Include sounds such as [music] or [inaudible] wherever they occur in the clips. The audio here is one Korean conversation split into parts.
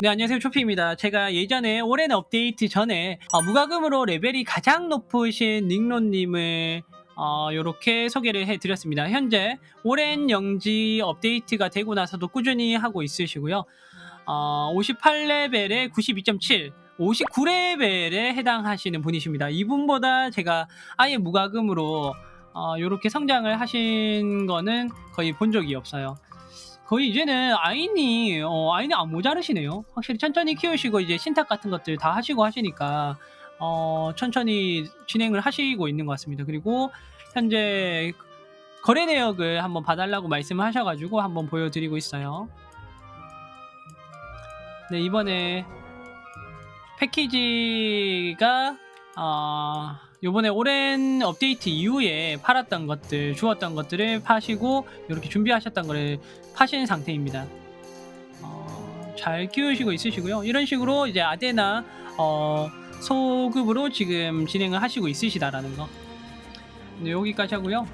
네, 안녕하세요. 초피입니다. 제가 예전에 오랜 업데이트 전에 어, 무과금으로 레벨이 가장 높으신 닉론님을 어, 이렇게 소개를 해드렸습니다. 현재 오랜 영지 업데이트가 되고 나서도 꾸준히 하고 있으시고요. 어, 58레벨에 92.7, 59레벨에 해당하시는 분이십니다. 이분보다 제가 아예 무과금으로 어, 이렇게 성장을 하신 거는 거의 본 적이 없어요. 거의 이제는 아인이 어, 아인이 안 모자르시네요. 확실히 천천히 키우시고 이제 신탁 같은 것들 다 하시고 하시니까 어, 천천히 진행을 하시고 있는 것 같습니다. 그리고 현재 거래 내역을 한번 봐달라고 말씀을 하셔가지고 한번 보여드리고 있어요. 네 이번에 패키지가 어, 요번에 오랜 업데이트 이후에 팔았던 것들, 주었던 것들을 파시고 이렇게 준비하셨던 거를 파신 상태입니다. 어, 잘 키우시고 있으시고요. 이런 식으로 이제 아데나 어, 소급으로 지금 진행을 하시고 있으시다라는 거. 네, 여기까지 하고요.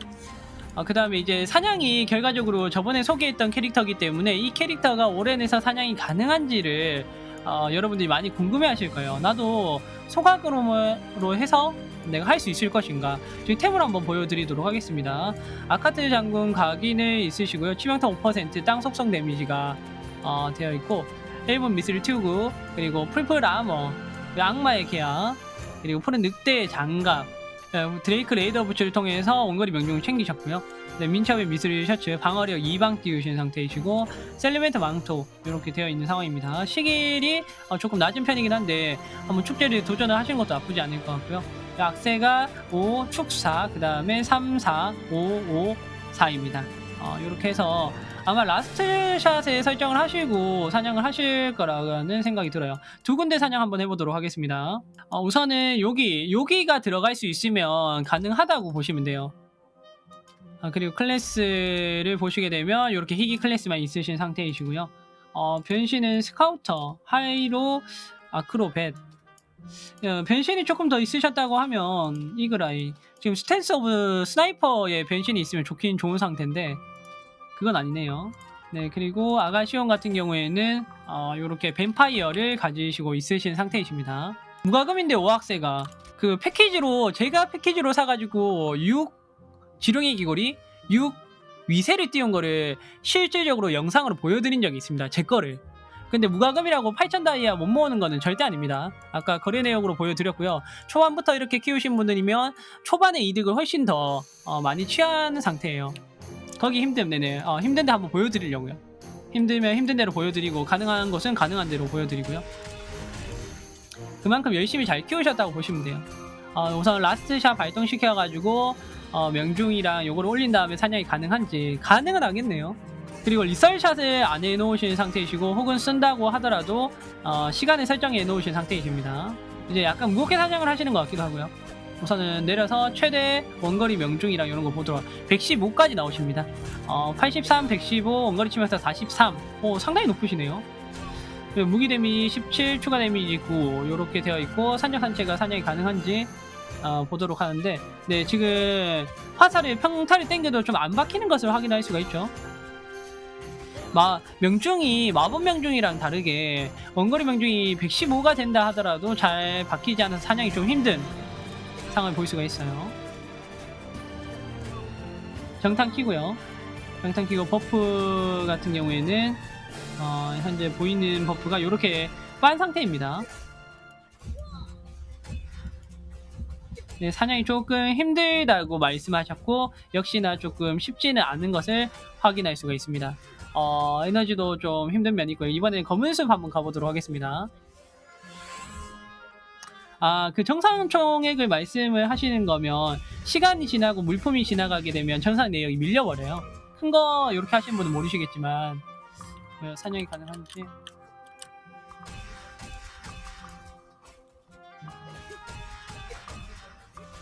그 다음에 이제 사냥이 결과적으로 저번에 소개했던 캐릭터이기 때문에 이 캐릭터가 오랜에서 사냥이 가능한지를 어, 여러분들이 많이 궁금해 하실 거예요. 나도 소각으로 해서 내가 할 수 있을 것인가. 지금 템을 한번 보여드리도록 하겠습니다. 아카트 장군 각인을 있으시고요. 치명타 5%, 땅 속성 데미지가 어, 되어 있고 1분 미스를 튜브, 그리고 풀풀 아머, 악마의 계약, 그리고 푸른 늑대의 장갑, 어, 드레이크 레이더 부츠를 통해서 원거리 명중을 챙기셨고요. 네, 민첩의 미스릴 셔츠, 방어력 2방 띄우신 상태이시고 셀리멘트 망토 이렇게 되어 있는 상황입니다. 시길이 어, 조금 낮은 편이긴 한데 한번 축제를 도전을 하시는 것도 나쁘지 않을 것 같고요. 악세가 5, 축4, 그 다음에 3, 4, 5, 5, 4입니다. 어, 이렇게 해서 아마 라스트 샷에 설정을 하시고 사냥을 하실 거라는 생각이 들어요. 두 군데 사냥 한번 해보도록 하겠습니다. 어, 우선은 여기, 여기가 들어갈 수 있으면 가능하다고 보시면 돼요. 아, 그리고 클래스를 보시게 되면 이렇게 희귀 클래스만 있으신 상태이시고요. 어, 변신은 스카우터, 하이로, 아크로벳. 어, 변신이 조금 더 있으셨다고 하면 이그라이. 지금 스탠스 오브 스나이퍼의 변신이 있으면 좋긴 좋은 상태인데 그건 아니네요. 네, 그리고 아가시온 같은 경우에는 어, 이렇게 뱀파이어를 가지시고 있으신 상태이십니다. 무과금인데 오학세가 그 패키지로 제가 패키지로 사가지고 6 지룡의 귀걸이 6 위세를 띄운 거를 실질적으로 영상으로 보여드린 적이 있습니다. 제 거를. 근데 무과금이라고 8,000 다이아 못 모으는 거는 절대 아닙니다. 아까 거래 내역으로 보여드렸고요. 초반부터 이렇게 키우신 분들이면 초반의 이득을 훨씬 더 어, 많이 취하는 상태예요. 거기 힘듦 네네. 어, 힘든데 한번 보여드리려고요. 힘들면 힘든 대로 보여드리고 가능한 것은 가능한 대로 보여드리고요. 그만큼 열심히 잘 키우셨다고 보시면 돼요. 어, 우선 라스트샷 발동시켜가지고 어, 명중이랑 요거를 올린 다음에 사냥이 가능한지 가능은 하겠네요. 그리고 리설샷을 안 해놓으신 상태이시고 혹은 쓴다고 하더라도 어, 시간을 설정해 놓으신 상태이십니다. 이제 약간 무겁게 사냥을 하시는 것 같기도 하고요. 우선은 내려서 최대 원거리 명중이랑 이런 거 보도록 115까지 나오십니다. 어, 83, 115, 원거리 치면서 43. 오, 상당히 높으시네요. 그리고 무기 데미지 17, 추가 데미지 9 이렇게 되어 있고 산적 산체가 사냥이 가능한지 어, 보도록 하는데 네 지금 화살을 평타를 땡겨도 좀 안 박히는 것을 확인할 수가 있죠. 마, 명중이 마법 명중이랑 다르게 원거리 명중이 115가 된다 하더라도 잘 박히지 않아서 사냥이 좀 힘든 상황을 볼 수가 있어요. 정탄 키고요. 정탄 키고 버프 같은 경우에는 어, 현재 보이는 버프가 이렇게 빤 상태입니다. 네, 사냥이 조금 힘들다고 말씀하셨고 역시나 조금 쉽지는 않은 것을 확인할 수가 있습니다. 어, 에너지도 좀 힘든 면이 있고요. 이번엔 검은 숲 한번 가보도록 하겠습니다. 아, 그 정상총액을 말씀을 하시는 거면 시간이 지나고 물품이 지나가게 되면 전산 내역이 밀려버려요. 큰 거 이렇게 하시는 분은 모르시겠지만 뭐 사냥이 가능한지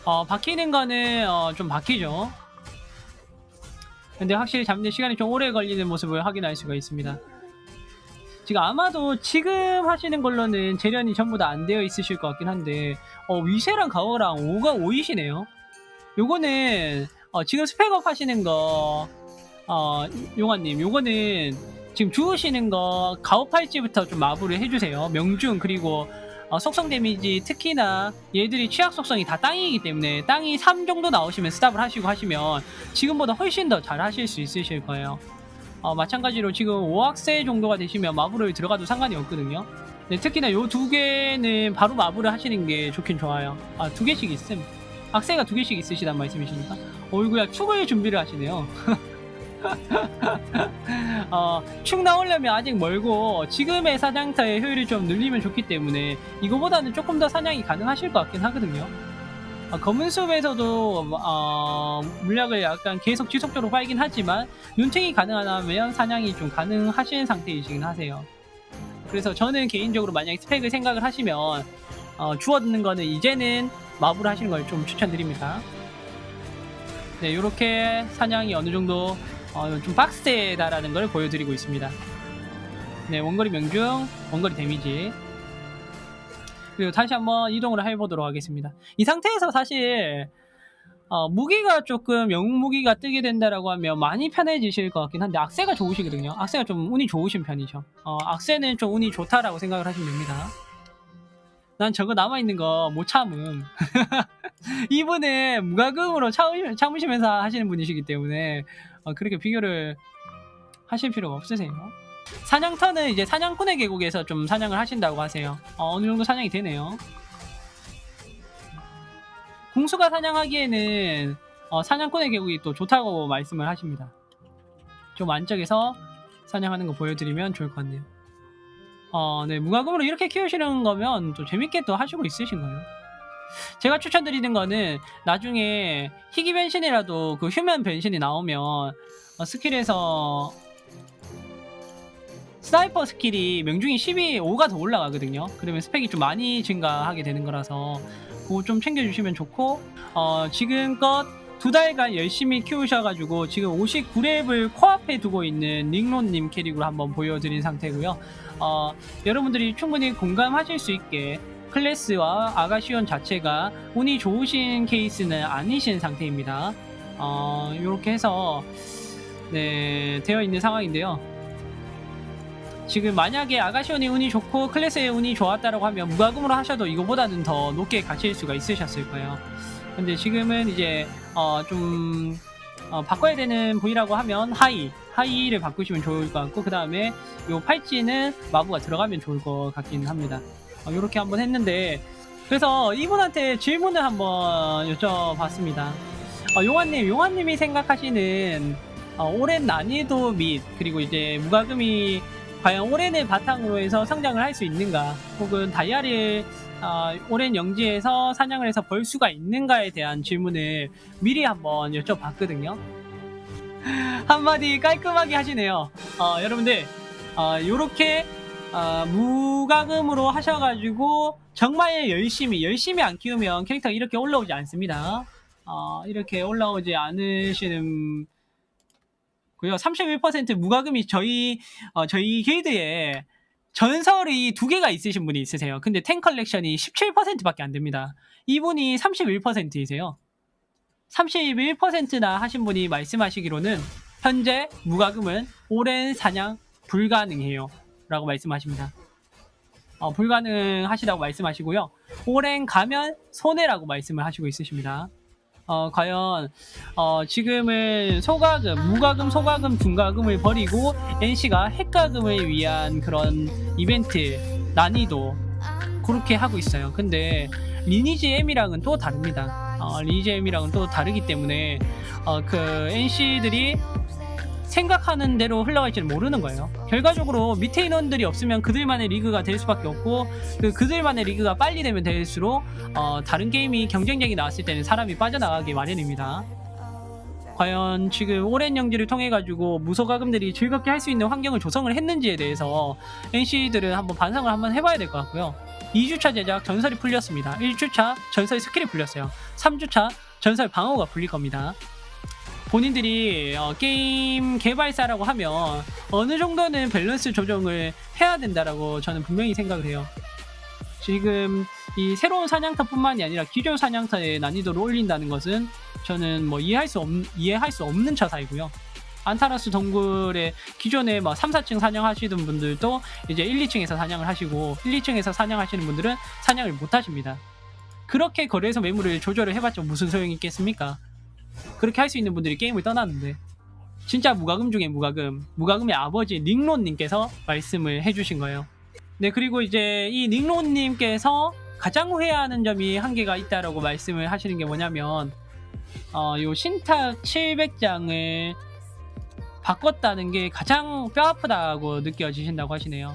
어, 박히는 거는 어, 좀 박히죠. 근데 확실히 잠들 시간이 좀 오래 걸리는 모습을 확인할 수가 있습니다. 지금 아마도 지금 하시는 걸로는 재련이 전부 다 안 되어 있으실 것 같긴 한데 어, 위세랑 가오랑 5가 5이시네요. 요거는 어, 지금 스펙업 하시는 거 어, 용화님 요거는 지금 주우시는 거 가오 팔찌부터 좀 마부를 해주세요. 명중 그리고 어, 속성 데미지 특히나 얘들이 취약 속성이 다 땅이기 때문에 땅이 3 정도 나오시면 스탑을 하시고 하시면 지금보다 훨씬 더 잘 하실 수 있으실 거예요. 어, 마찬가지로 지금 5학세 정도가 되시면 마부를 들어가도 상관이 없거든요. 네, 특히나 요 두 개는 바로 마부를 하시는 게 좋긴 좋아요. 아, 두 개씩 있음. 학세가 두 개씩 있으시단 말씀이십니까? 어이구야, 축을 준비를 하시네요. [laughs] [laughs] 어, 축 나오려면 아직 멀고 지금의 사냥터의 효율이 좀 늘리면 좋기 때문에 이거보다는 조금 더 사냥이 가능하실 것 같긴 하거든요. 어, 검은 숲에서도 어, 물약을 약간 계속 지속적으로 빨긴 하지만 눈탱이 가능하다면 사냥이 좀 가능하신 상태이시긴 하세요. 그래서 저는 개인적으로 만약에 스펙을 생각을 하시면 어, 주워드는 거는 이제는 마블 하시는 걸 좀 추천드립니다. 네, 이렇게 사냥이 어느 정도 어, 좀 빡세다라는 걸 보여드리고 있습니다. 네, 원거리 명중, 원거리 데미지. 그리고 다시 한번 이동을 해보도록 하겠습니다. 이 상태에서 사실 어, 무기가 조금 영웅 무기가 뜨게 된다라고 하면 많이 편해지실 것 같긴 한데 악세가 좋으시거든요. 악세가 좀 운이 좋으신 편이죠. 어, 악세는 좀 운이 좋다라고 생각을 하시면 됩니다. 난 저거 남아있는 거 못 참음. [laughs] 이분은 무과금으로 참으, 참으시면서 하시는 분이시기 때문에 어, 그렇게 비교를 하실 필요가 없으세요. 사냥터는 이제 사냥꾼의 계곡에서 좀 사냥을 하신다고 하세요. 어, 어느 정도 사냥이 되네요. 궁수가 사냥하기에는 어, 사냥꾼의 계곡이 또 좋다고 말씀을 하십니다. 좀 안쪽에서 사냥하는 거 보여드리면 좋을 것 같네요. 어, 네, 무과금으로 이렇게 키우시는 거면 또 재밌게 또 하시고 있으신 거예요. 제가 추천드리는 거는 나중에 희귀 변신이라도 그 휴면 변신이 나오면 어, 스킬에서 스나이퍼 스킬이 명중이 12, 5가 더 올라가거든요. 그러면 스펙이 좀 많이 증가하게 되는 거라서 그거 좀 챙겨주시면 좋고 어, 지금껏 두 달간 열심히 키우셔가지고 지금 59렙을 코앞에 두고 있는 닉론님 캐릭으로 한번 보여드린 상태고요. 어, 여러분들이 충분히 공감하실 수 있게 클래스와 아가시온 자체가 운이 좋으신 케이스는 아니신 상태입니다. 어, 이렇게 해서 네, 되어 있는 상황인데요. 지금 만약에 아가시온이 운이 좋고 클래스의 운이 좋았다라고 하면 무과금으로 하셔도 이거보다는 더 높게 가실 수가 있으셨을 거예요. 근데 지금은 이제 어, 좀 어, 바꿔야 되는 부위라고 하면 하이 하이를 바꾸시면 좋을 것 같고 그 다음에 요 팔찌는 마부가 들어가면 좋을 것 같긴 합니다. 어, 이렇게 한번 했는데 그래서 이분한테 질문을 한번 여쭤봤습니다. 어, 용환님, 용환님이 생각하시는 어, 오랜 난이도 및 그리고 이제 무과금이 과연 오랜을 바탕으로 해서 성장을 할 수 있는가 혹은 다이아를 어, 오랜 영지에서 사냥을 해서 벌 수가 있는가에 대한 질문을 미리 한번 여쭤봤거든요. 한마디 깔끔하게 하시네요. 어, 여러분들 어, 요렇게 어, 무과금으로 하셔가지고 정말 열심히 열심히 안 키우면 캐릭터가 이렇게 올라오지 않습니다. 어, 이렇게 올라오지 않으시는 고요. 31% 무과금이 저희 어, 저희 길드에 전설이 두 개가 있으신 분이 있으세요. 근데 탱 컬렉션이 17%밖에 안 됩니다. 이분이 31%이세요. 31%나 하신 분이 말씀하시기로는 현재 무과금은 오랜 사냥 불가능해요. 라고 말씀하십니다. 어, 불가능하시다고 말씀하시고요. 오랜 가면 손해라고 말씀을 하시고 있으십니다. 어, 과연 어, 지금은 소가금, 무가금, 소가금, 중가금을 버리고 NC가 핵가금을 위한 그런 이벤트 난이도 그렇게 하고 있어요. 근데 리니지 M이랑은 또 다릅니다. 어, 리니지 M이랑은 또 다르기 때문에 어, 그 NC들이 생각하는 대로 흘러갈지는 모르는 거예요. 결과적으로 밑에 인원들이 없으면 그들만의 리그가 될 수밖에 없고 그 그들만의 리그가 빨리 되면 될수록 어, 다른 게임이 경쟁력이 나왔을 때는 사람이 빠져나가기 마련입니다. 과연 지금 오랜 영지를 통해 가지고 무소가금들이 즐겁게 할 수 있는 환경을 조성을 했는지에 대해서 NC들은 한번 반성을 한번 해봐야 될 것 같고요. 2주차 제작 전설이 풀렸습니다. 1주차 전설 스킬이 풀렸어요. 3주차 전설 방어가 풀릴 겁니다. 본인들이 어, 게임 개발사라고 하면 어느 정도는 밸런스 조정을 해야 된다라고 저는 분명히 생각을 해요. 지금 이 새로운 사냥터뿐만이 아니라 기존 사냥터의 난이도를 올린다는 것은 저는 뭐 이해할 수 없, 이해할 수 없는 처사이고요. 안타라스 동굴에 기존에 뭐 3, 4층 사냥하시던 분들도 이제 1, 2층에서 사냥을 하시고 1, 2층에서 사냥하시는 분들은 사냥을 못 하십니다. 그렇게 거래에서 매물을 조절을 해봤자 무슨 소용이 있겠습니까? 그렇게 할 수 있는 분들이 게임을 떠났는데 진짜 무과금 중에 무과금 무과금의 아버지 닉론님께서 말씀을 해주신 거예요. 네 그리고 이제 이 닉론님께서 가장 후회하는 점이 한 개가 있다라고 말씀을 하시는 게 뭐냐면 어, 요 신탁 700장을 바꿨다는 게 가장 뼈아프다고 느껴지신다고 하시네요.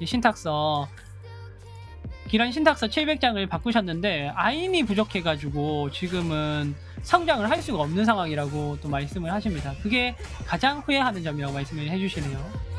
이 신탁서 기란 신탁서 700장을 바꾸셨는데 아임이 부족해가지고 지금은 성장을 할 수가 없는 상황이라고 또 말씀을 하십니다. 그게 가장 후회하는 점이라고 말씀을 해주시네요.